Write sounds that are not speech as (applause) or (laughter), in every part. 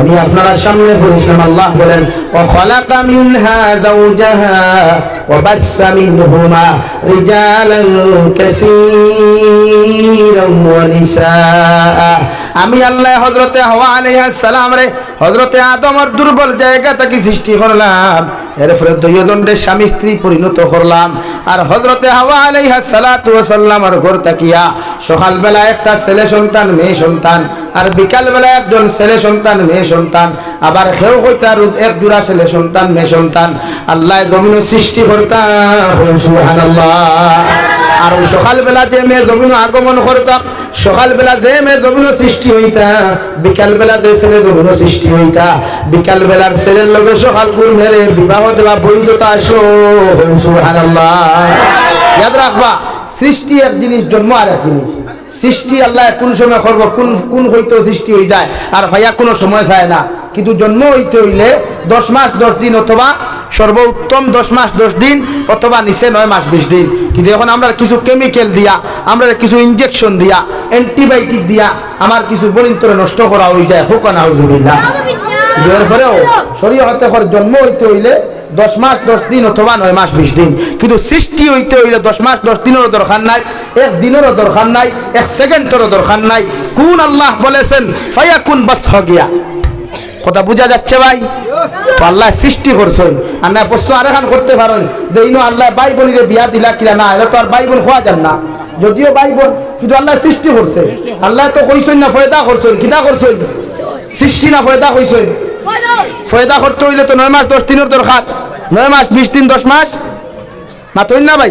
আমি আপনারা সামনে বলেছিলাম আল্লাহ বলেন ও খলাকা মিনহা যাওজাহা ওয়া আমি আল্লাহ হযরতে হাওয়া আলাইহিস সালাম রে, হযরতে আদমের দুর্বল জায়গা থেকে সৃষ্টি করলাম। এরপরে দুইজনের স্বামী স্ত্রী পরিণত করলাম। আর হযরতে হাওয়া ওয়া সাল্লামের ঘর তাকিয়া, সকালবেলা একটা ছেলে সন্তান, মেয়ে সন্তান, আর বিকালবেলা একজন ছেলে সন্তান, মেয়ে সন্তান। আবার সেও হইতা এক জোড়া ছেলে সন্তান, মেয়ে সন্তান। আল্লাহ জমিন সৃষ্টি সুবহানাল্লাহ। আর সকালবেলা যে মেয়ে জমিন আগমন করতাম সকালবেলা যে মেয়ে জমিন সৃষ্টি হইতা, বিকালবেলা যে ছেলে জমিন সৃষ্টি হইতা, বিকালবেলার ছেলের লগে সকাল গুণ মেরে বিবাহ দেওয়া বৈধতা আসলো সুবহানাল্লাহ। ইয়াদ রাখবা, সৃষ্টি এক জিনিস, জন্ম আর এক জিনিস। সৃষ্টি আল্লাহ কোন সময় করব, কোন কোন হইতে সৃষ্টি হয়ে যায় আর ভাইয়া কোনো সময় চায় না। কিন্তু জন্ম হইতে হইলে দশ মাস, দশ দিন অথবা সর্বোত্তম দশ মাস, দশ দিন অথবা নিচে নয় মাস, বিশ দিন। কিন্তু এখন আমরা কিছু কেমিক্যাল দিয়া, আমরা কিছু ইনজেকশন দিয়া অ্যান্টিবায়োটিক দিয়া আমার কিছু বলিন্তরে নষ্ট করা হয়ে যায় ফুকানা হইয়া এর পরেও শরীর জন্ম হইতে হইলে দশ মাস, দশ দিন অথবা নয় মাস, বিশ দিন। কিন্তু সৃষ্টি হইতে হইলে দশ মাস, দশ দিনেরও দরকার নাই, এক দিনেরও দরকার নাই, এক সেকেন্ডেরও দরকার নাই। কোন আল্লাহ বলেছেন ফাইয়া কোন বাস হগিয়া কথা বোঝা যাচ্ছে ভাই? আল্লাহ সৃষ্টি করছেন। আর না প্রশ্ন আরেখান করতে পারেন। যে ইনো আল্লাহ ভাই বোনিরে বিয়া দিলা কিনা না এটা তো আর ভাই বোন খোয়া যান না। যদিও ভাই বোন কিন্তু আল্লাহ সৃষ্টি করছে। আল্লাহ তো কইছেন না, ফয়দা করছেন। কিতা করছেন? সৃষ্টি না, ফয়দা কইছেন? ফয়দা করতে হইলে তো নয় মাস দশ দিনের দরকার। নয় মাস, বিশ দিন, দশ মাস? মাতইন না ভাই?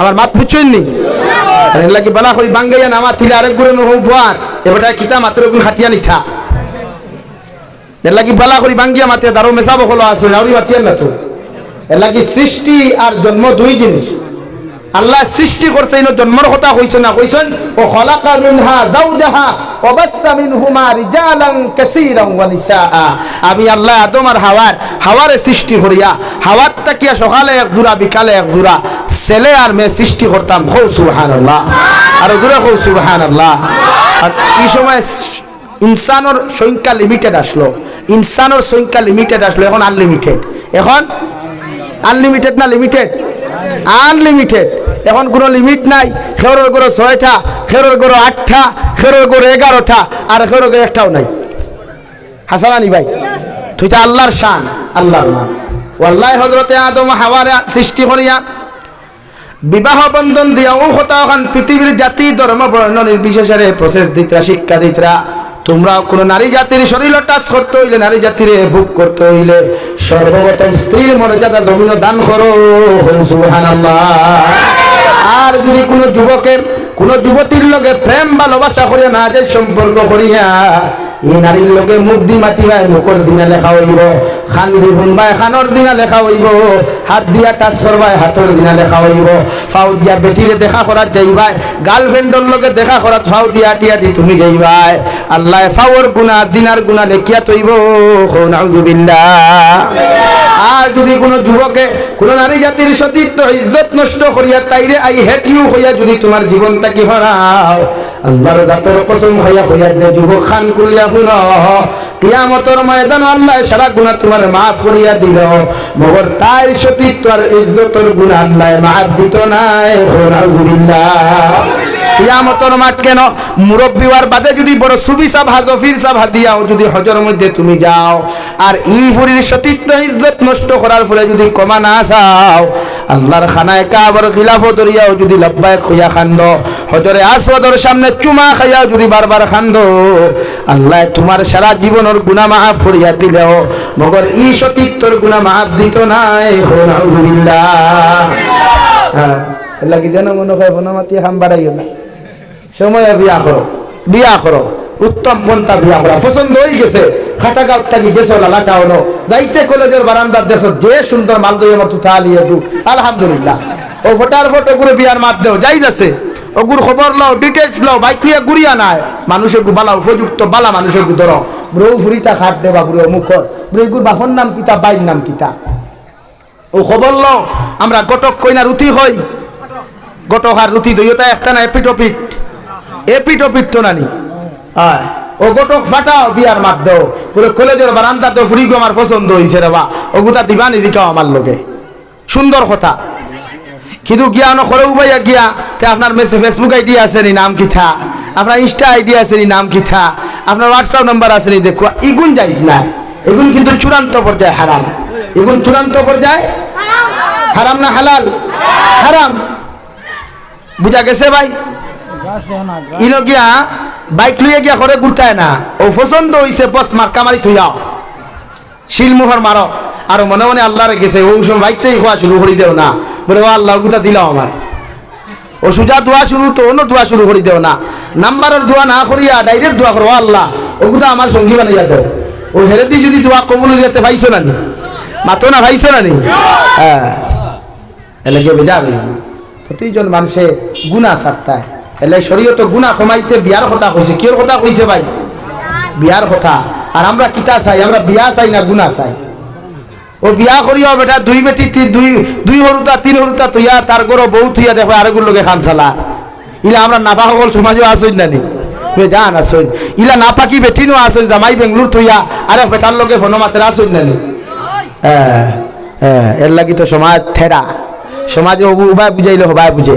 আমার মাত বুঝছেন নি? লাগি বালা করি বাঙ্গাইয়া নামা, থিলে আরেকগুলো নহু ভুয়ার। এবারটা কিতা মাত্র খাটিয়া নিথা এর লাগি বালা করি বাঙ্গিয়া মাতিয়া দারো মেশা বকলো আছে নাউরি মাতিয়ান না তো। এর লাগি সৃষ্টি আর জন্ম দুই জিনিস। আল্লাহ সৃষ্টি করছে জন্মর কথা কইছে না কইছেন ও খলাকা মিনহা যাওজাহা ওয়া বাসসা মিনহুমা রিজালান কাসীরান ওয়া নিসাআ। আমি আল্লাহ আদম আর হাওয়ার, হাওয়ারে সৃষ্টি করিয়া, হাওয়ার তাকিয়া সকালে এক জোড়া, বিকালে এক জোড়া, ছেলে আর মেয়ে সৃষ্টি করতাম। হৌ সুবহানাল্লাহ। আর জোড়া হৌ সুবহানাল্লাহ। আর এই সময় ইনসানের সংখ্যা লিমিটেড আসলো। ইনসানের সংখ্যা লিমিটেড আসলো, এখন আনলিমিটেড এখন? আনলিমিটেড না লিমিটেড আনলিমিটেড এখন কোনো লিমিট নাই। খেরোর গরো ছয়টা, খেরোর গরো আটটা, খেরোর গরো এগারোটা, আর খেরোর গরো একটাও নাই। হাসানানি ভাই, তুই তো আল্লাহর শান, আল্লাহর মান। ওয়াল্লাহ হজরতে আদম হাওয়ারে সৃষ্টি করিয়া বিবাহ বন্ধন দিয়া ও হতা পৃথিবীর জাতি, ধর্ম, বর্ণ, নির্বিশেষে প্রসেস দিতরা, শিক্ষা দিতরা। তোমরা কোনো নারী জাতির শরীর টাচ করতে হইলে, নারী জাতির বুক করতে হইলে সর্বপ্রথম স্ত্রীর মর্যাদা দমিন দান করো। আর যদি কোনো যুবকের, কোনো যুবতীর লগে প্রেম, ভালোবাসা করিয়া না যে সম্পর্ক করিয়া এই নারীর লোকে মুখ দি মাতি হয় মুখর দিনা লেখা হইব। খান দি শুনবাই খানর দিনা লেখা হইব। হাত দিয়া টাচ করবাই হাতর দিনা লেখা হইব। ফাউ দিয়া বেটিরে দেখা করাত যাইবাই গার্লফ্রেন্ডর লোকে দেখা করাত ফাউ দিয়া আটিয়া দি তুমি যাইবাই। আল্লাহ ফাউর গুণা দিনার গুণা লেখিয়া তৈব আর যদি কোনো যুবকে, কোনো নারী জাতির সতীত্ব, ইজ্জত নষ্ট করিয়া তাইরে আই হেট ইউ হইয়া যদি তোমার জীবনটা কি হরাও, আল্লাহর দাতর কসম হইয়া হইয়া দে যুবক খান কুলিয়া শুন কিয়ামতর ময়দান আল্লাহ সারা গুণা তোমার মাফ করিয়া দিল। মগর তাই সতীত্ব আর ইজ্জতর গুণা আল্লাহ মাফ দিত নাই। কিয়ামতর মাঠ কেন? মুরব্বী হওয়ার বাদে যদি বড় সুবিসা ভাজো ফিরসা ভাদিয়াও যদি হজর মধ্যে তুমি যাও, আর ই ফুরির সতীত্ব ইজ্জত নষ্ট করার ফলে যদি কমা না চাও, আল্লাহর খানায় কাবার খিলাফ দরিয়াও যদি লব্বায় খুঁয়া খান্দ, হজরে আসওয়াদর সামনে চুমা খাইয়াও যদি বারবার খান্দ, আল্লাহ তোমার সারা জীবনের গুণা মাফ করিয়া দিলেও, মগর ই সতীত্বর গুণা মাফ দিত নাই হ্যাঁ লাগি যেন মনে হয়, বনামাতি খাম বাড়াইও না। সময় বিয়া করো। বিয়া করো। উত্তম পন্থা বিয়া করা। পছন্দ হয়ে গেছে। খাটাগাঁও থাকি গেছো লালাটা হলো যাইতে কলেজের বারান্দার দেশ যে সুন্দর মাল দই আমার তুথা আলিয়ে দু। আলহামদুলিল্লাহ। ও ভোটার ফটো করে বিয়ার মাত দেও। যাই যাচ্ছে। ওগুর খবর লও ডিটেলস লও। বাইক নিয়ে গুড়িয়া নাই। মানুষের বালা, উপযুক্ত বালা মানুষের ধরো। ব্রৌ ফুরিতা খাট দেবা বুড়ো মুখর ব্রুগুর বাফর নাম কিতা, বাইর নাম কিতা? ও খবর লও। আমরা গটক কইনা রুতি হই। গটক আর রুতি দইতা একটা না এপিট ওপিট মাত দিবা লোকে সুন্দর কথা। কিন্তু গিয়া ন গিয়া তে আপনার ফেসবুক আইডি আছে নাম কি থা? আপনার ইনস্টা আইডি আছে নাম কি থা? আপনার হোয়াটসঅ্যাপ নাম্বার আছে নি দেখো ইগুন যাই না এগুন কিন্তু চূড়ান্ত পর্যায়ে হারাম। এগুন চূড়ান্ত পর্যায়ে হারাম না হালাল? হারাম। বুঝা গেছে ভাই? ইনো বাইক লইয়া গিয়া ঘরে ঘুরতায় না। ও পছন্দ হইছে বস মারি থুইয়াও শিলমোহর মারো। আর মনে মনে আল্লাহরে গেছে, ও সময় বাইকতেই খোয়া শুরু করি দেও না। বলে, ও আল্লাহ গুতা দিলাও আমার। ও সুজা দোয়া শুরু তো অন্য দোয়া শুরু করি দেও না। নাম্বারের দোয়া না করিয়া ডাইরেক্ট দোয়া করো আল্লাহ ও গুতা আমার সঙ্গী বানাইয়া দেও। ও হেরেদি যদি দোয়া কবুল দিতে পাইছো না নি মাতো না পাইছো না নি হ্যাঁ বেজার হইল না। প্রতিজন মানুষে গুণা সারতায় এলে শরীয়ত গুণা কমাইতে বিয়ার কথা কইছে। কিয়র কথা কইছে ভাই? বিয়ার কথা। আর আমরা কিতা চাই? আমরা বিয়া চাই না গুণা চাই? ও বিয়া করিও বেটা, দুই বেটি দুই দুই হরুতা তিন হরুতা তুইয়া তার গরো বউ তুইয়া দেখো আরেগুর লোকে খান চালা। ইলা আমরা নাপা সকল সমাজও আসইন নানি। বে জান আসইন ইলা নাপাকি বেটিনো আসইন জামাই বেঙ্গলুর তুইয়া আরে বেটার লোকে ফোন মাতের আসইন নানি। হ্যাঁ হ্যাঁ এর লাগি তো সমাজ থেরা সমাজে উবায় বুঝাইলে হবায় বুঝে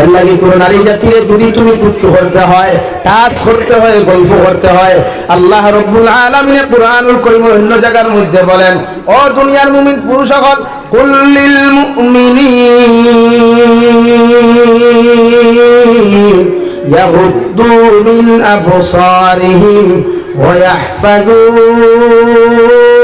এর লাগি কোন নারী জাতিরে যদি তুমি তুচ্ছ করতে হয় টাচ করতে হয় গল্প করতে হয় আল্লাহ রব্বুল আলামিন কুরআনুল কারীম অন্য জায়গার মধ্যে বলেন ও দুনিয়ার মুমিন পুরুষ সকল কুল্লিল মুমিনিন يغضوا من أبصارهم ويحفظوا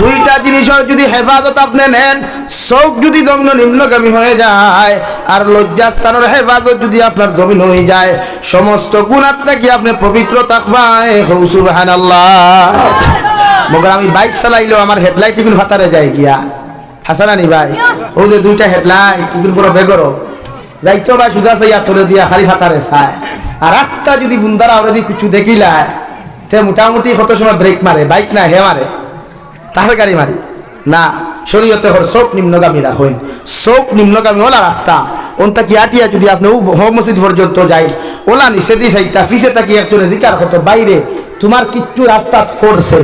দুইটা জিনিসের যদি হেফাজত আপনি নেন চৌক যদি দগ্ন নিম্নগামী হয়ে যায়, আর লজ্জাস্থানের হেফাজত যদি আপনার জমিন হয়ে যায়, সমস্ত গুণার থেকে আপনি পবিত্র সুবহানাল্লাহ। মগর আমি বাইক চালাইলেও আমার হেডলাইট এগুলো ভাতারে যায় গিয়া। হাসানানি ভাই? ও যে দুইটা হেডলাইট, এগুলো বড় বেগরো যাইতো ভাই, সুজা চাইয়া তোলে দিয়া খালি ভাতারে চায়। আর একটা যদি বুন্দারা ওরা যদি কিছু দেখিলায়, তে মোটামুটি কত সময় ব্রেক মারে, বাইক না, হে মারে। তাহার গাড়ি মারি। না, শরীয়তে হর চোখ নিম্নগামী রাখুন। চোখ নিম্নগামী ওলা রাখতাম। ওনটা কি আটিয়া যদি আপনি হোম মসজিদ পর্যন্ত যাই, ওলা নিচে দিয়ে চাইতা পিছে তাকি একজন অধিকার কত বাইরে তোমার কিচ্ছু রাস্তা ফোরছে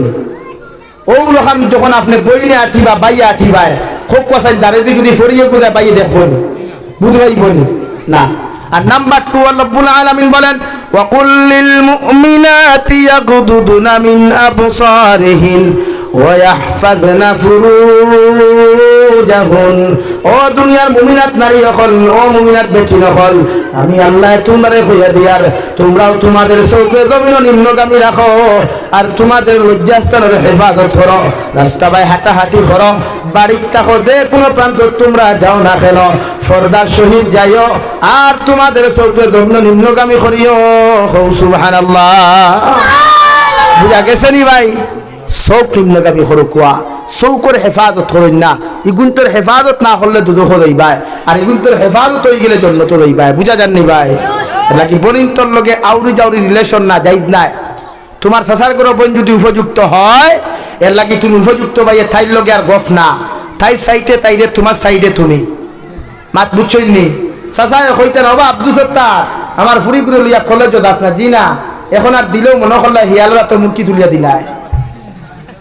ও রকম যখন আপনি বইনে আঠিবা বাইয়া আঠিবায় খুব কষাই দাঁড়িয়ে যদি ফরিয়ে কোথায় বাইয়ে দেখবেন বুঝবাই বলি না। আর নাম্বার টু রব্বুল আলামিন বলেন ওয়াকুল্লিল মুমিনাতি ইয়াগুদুদুনা মিন আবসারিহিন। ويحفظن ফুরুজাহুন ও দুনিয়ার মুমিনাত নারী হল ও মুমিনাত বেটি হল আমি আল্লাহ তোমারে হইয়া দিয়ার তোমরাও তোমাদের চৌকে জমিন নিম্নগামী রাখো আর তোমাদের লজ্জাস্থানের হেফাজত করো রাস্তা বাই হাঁটাহাঁটি করো বাড়ির থাকো যে কোনো প্রান্ত তোমরা যাও না কেন ফরদার সহিত যাইও আর তোমাদের চৌকে জমিন নিম্নগামী করিও হৌ সুবহানাল্লাহ বুঝা গেছে নি ভাই চৌক নিম্নগামী সৰু কোৱা চৌকৰ হেফাজত না। ইগুণটোৰ হেফাজত না করলে দুদক রইবাই আর ইগুণটোর হেফাজত হয়ে গেলে জন্নত রইবাই বুঝা যাননি ভাই নাকি বনিন্তর লগে আউরি জাউরি রিলেশন না যাই নাই। তোমার চাচার করে বোন যদি উপযুক্ত হয় এর লাগি তুমি উপযুক্ত ভাই তাইর লগে আর গফ না। তাই সাইডে তাইরে তোমার সাইডে তুমি। মাত বুঝছই নি? চাচাই হইতে নবা আব্দুল সত্তার আমার ফুরি করে লইয়া কলেজ দাস না, জি না। এখন আর দিলেও মনে করলে হিয়ালরা তো মুরকি তুলিয়া দিলায়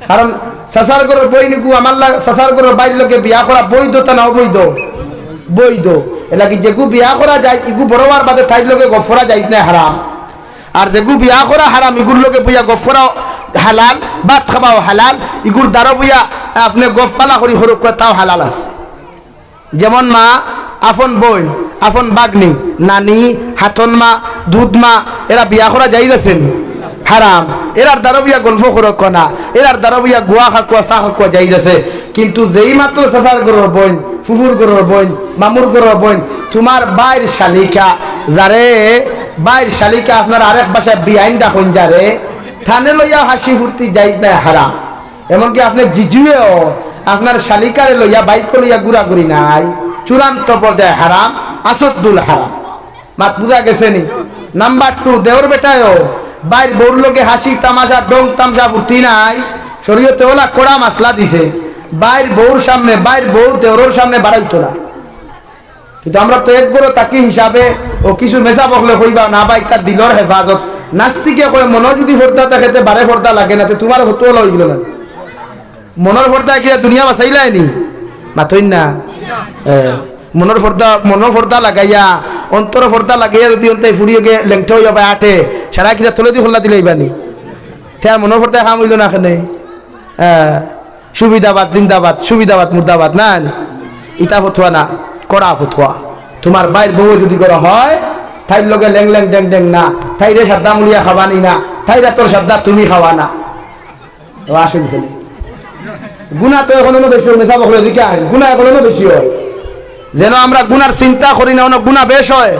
কারণ সাসার ঘরের বই নিকু আমার সাসার ঘরের বাইর লোকে বিয়া করা বৈধতা না অবৈধ বৈধ? এটা কি যেগু বিয়া করা যায়, ইগু বড়বার বাদে তাইর লোকে গফরা যাই না, হারাম। আর যেগু বিয়া করা হারাম, ইগুর লোকে বইয়া গফরা হালাল ভাত খাবাও হালাল, ইগুর দ্বারা বইয়া আপনি গফ পালা করি সরু করে তাও হালাল আছে। যেমন মা আফন বোন আফন বাগনি, নানি, হাতন মা, দুধ মা, এরা বিয়া করা যাই নি। হারাম। এরার দারবিয়া গল্প করক না এরার দারবিয়া গুয়া খাকুয়া চা খাকুয়া যাই গেছে কিন্তু যেই মাত্র চাচার গরর বইন ফুফুর গরর বইন মামুর গরর বইন তোমার বাইর শালিকা যারে বাইর শালিকা আপনার আরেক বাসায় বিআইন ডাকুন যারে থানে লইয়া হাসি ফুর্তি যাই না হারাম এমনকি আপনি জিজুয়েও আপনার শালিকারে লইয়া বাইক লইয়া গুড়া করি নাই। চূড়ান্ত পর্যায়ে হারাম আসদ্দুল হারাম মাত বুঝা গেছে নি নাম্বার টু দেওর বেটায়ও বাইর বউর লোকে হাসি, তামাশা, ডং তামসা ফুর্তি নাই। শরীয়তে ওলা কড়া মাসলা দিছে। বাইর বউর সামনে, বাইর বউ দেওরের সামনে বাড়াইতো না। কিন্তু আমরা তো এক গরো তাকি হিসাবে ও কিছু মেসা বকলে কইবা, না ভাই, তার দিলর হেফাজত। নাস্তিকে কয় মনে যদি ফর্দা দেখেতে বারে ফর্দা লাগে না তোমার হতো লইল না। মনের ফর্দা কি দুনিয়া বাঁচাইলাই নি? মাথইন না? মনের ফর্দা মনের ফর্দা লাগাইয়া অন্তর ফর্দা লাগাইয়া যদি অন্তে ফুড়িয়ে গে লেংটে হইয়া বা আটে সারা কিনা তলে দি খোলা দিলে ইবানি। তার মনের ফর্দা খাম হইল না এখানে সুবিধাবাদ, জিন্দাবাদ, সুবিধাবাদ মুর্দাবাদ না ইটা ফতুয়া না কড়া ফতুয়া তোমার বাইর বউ যদি করা হয় তাইর লগে লেং লেং ডেং ডেং না। তাইরে সাদ্দা মুড়িয়া খাবানি না তাইরা তোর সাদ্দা তুমি খাওয়া না। আসেন গুণা তো এখনও বেশি হয় মেশা বকলে দিকে গুণা এখনও বেশি হয়। যেন আমরা গুনার চিন্তা করি না অনেক গুণা বেশ হয়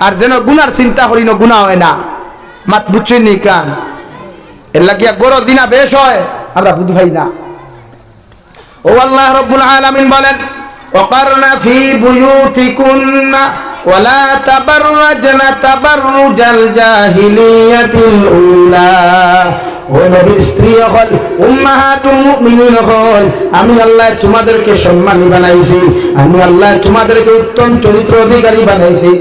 আর যেন গুনার চিন্তা করি না গুণা হয় না মাত বুঝছই নি কান এর লাগিয়া গরো দিনা বেশ হয় আমরা বুধ ভাই না ও আল্লাহ রব্বুল আলামিন বলেন وقرن في بيوتكن ولا تبرجن تبرج الجاهلية الأولى ও নবীর স্ত্রী হল উম্মাহাতুল আমি আল্লাহ তোমাদেরকে সম্মানী বানাইছি, আমি আল্লাহ তোমাদেরকে উত্তম চরিত্র অধিকারী বানাইছি। (coughs)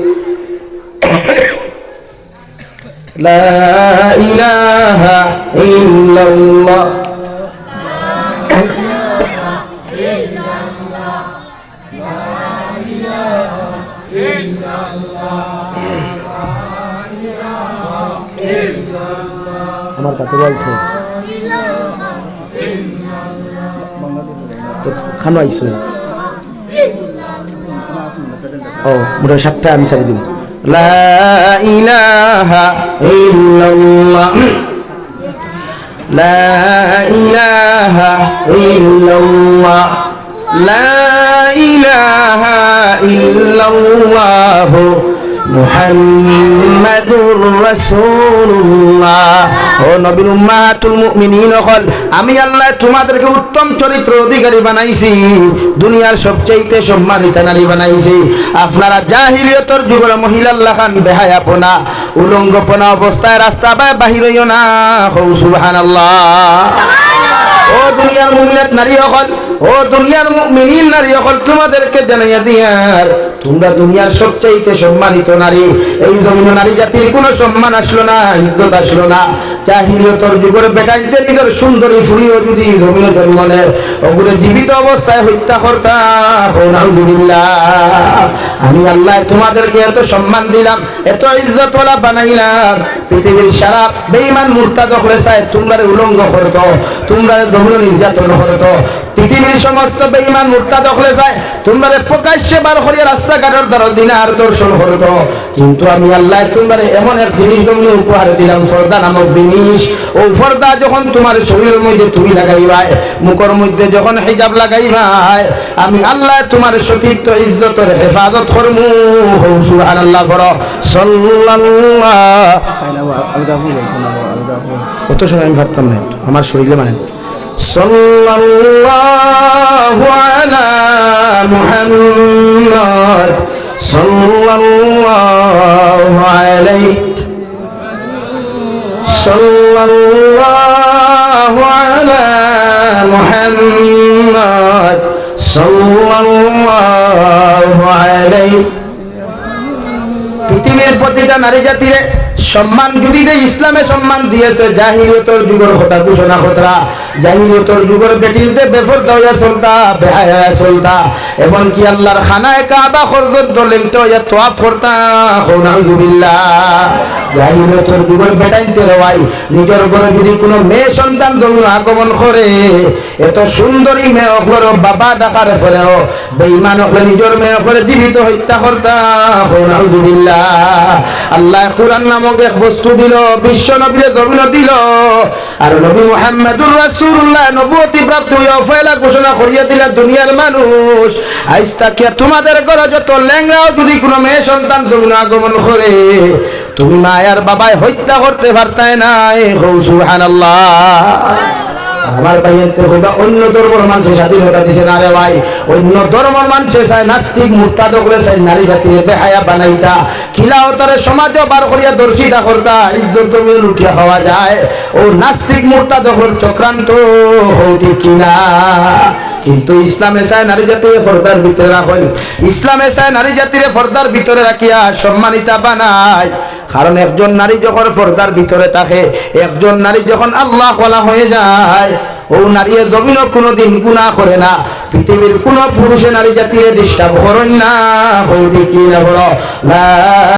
লা ইলাহা ইল্লাল্লাহ। আমার কাছে বলছে খানো ও সাতটা আমি সারি দিব। লা ইলাহা ইল্লাল্লাহ। লা লা মুহাম্মাদুর রাসূলুল্লাহ। ও নবীর উম্মাহাতুল মুমিনিন হল, আমি আল্লাহ তোমাদেরকে উত্তম চরিত্র অধিকারী বানাইছি, দুনিয়ার সবচেয়ে সম্মানিত নারী বানাইছি। আপনারা জাহিলিয়তর যুগের মহিলা আল্লাহ খান বেহায়াপনা উলঙ্গপনা অবস্থায় রাস্তা বাহির হইও না। হৌ সুবহানাল্লাহ। ও দুনিয়ার মুমিনাত নারী হল ও দুনিয়ার মুমিনিন নারী হল তোমাদেরকে জানাইয়া দিয়ার তোমরা দুনিয়ার সবচাইতে সম্মানিত নারী। এই জমিন নারী জাতির কোনো সম্মান আসলো না, ইজ্জত আসলো না। জাহিলিয়তর যুগের বেটাইতে নিজের সুন্দরী ফুরিও যদি জমিন জন্ম ওগুলো জীবিত অবস্থায় হত্যা কর্তা আমি আল্লাহ তোমাদেরকে এত সম্মান দিলাম, এত ইজ্জতওয়ালা বানাইলাম। পৃথিবীর সারা বেঈমান মুরতাদ করে চায় তোমরা উলঙ্গ করতো তোমরা জমিন নির্যাতন করতো পৃথিবীর সমস্ত বেঈমান মুরতাদ হলে চায় তোমরা প্রকাশ্যে বার করিয়া রাস্তাঘাটের দ্বারা দিনার দর্শন করতো কিন্তু আমি আল্লাহ তোমরা এমন এক জিনিস জমি উপহার দিলাম, ফর্দা নামক জিনিস। ও ফর্দা যখন তোমার শরীরের মধ্যে তুমি লাগাইবাই, মুখের মধ্যে যখন হিজাব লাগাইবাই, আমি আল্লাহ তোমার সতীর্থ ইজ্জতের হেফাজত করমু। হৌ, সুবহানাল্লাহ করো সাল্লাল্লাহ কত সময় আমি পারতাম না, আমার শরীরে মানে সাল্লাল্লাহু আলা মুহাম্মদ সাল্লাল্লাহু আলাইহি সাল্লাল্লাহু আলা মুহাম্মদ সাল্লাল্লাহু আলাইহি পৃথিবীর প্রতিটা নারী জাতিরে সম্মান, যদি ইসলামে সম্মান দিয়েছে, জাহিলিয়তর যুগের কথা ঘোষণা কথা জাহিলিয়তর যুগের বেটিতে বেফরদা হইয়া চলতা বেহায়া চলতা। এমন কি আল্লাহর খানায় কাবা খরচত দলেমতে হইয়া তোয়াফ করতা, নাউজুবিল্লাহ। জাহিলিয়তর যুগের বেটাইতে রওয়াই নিজের ঘরে যদি কোনো মেয়ে সন্তান জন্ম আগমন করে, এত সুন্দরী মেয়ে অকলর বাবা ডাকার ফরেও বেঈমান অকলে নিজের মেয়ে অকলে জীবিত হত্যা করতা, নাউজুবিল্লাহ। আল্লাহ কোরআন নামক এক বস্তু দিল, বিশ্ব নবীরে জমিন দিল, আর নবী মুহাম্মদুর রাসূলুল্লাহ প্রাপ্ত হইয়া ঘোষণা করিয়া দিলা দুনিয়ার মানুষ আজ তাকিয়া তোমাদের ঘরে যত ল্যাংরাও যদি কোনো মেয়ে সন্তান তুমি আগমন করে, তুমি মায়ার বাবায় হত্যা করতে পারতায় নাই। হৌ সুবহানাল্লাহ। আমার ভাইয়ের হইবা অন্য ধর্মের মানুষের স্বাধীনতা দিছে না রে ভাই। অন্য ধর্মের মানুষে চায় নাস্তিক মুক্তাদ করে চাই নারী জাতির বেহায়া বানাইতা। খিলাও তারে সমাজে বার করিয়া দর্শিতা করতা, ইজ্জত লুটিয়া খাওয়া যায়। ও নাস্তিক মুক্তাদ চক্রান্ত হৌটি কিনা? কিন্তু ইসলামে চায় নারী জাতির ফর্দার ভিতরে রাখেন। ইসলামে চায় নারী জাতির ফর্দার ভিতরে রাখিয়া সম্মানিতা বানায়। কারণ একজন নারী যখন পর্দার ভিতরে থাকে, একজন নারী যখন আল্লাহ কলা হয়ে যায়, ও নারী জমিন কোনোদিন গুণা করে না। পৃথিবীর কোন পুরুষে নারী জাতির ডিস্টার্ব করেন কি না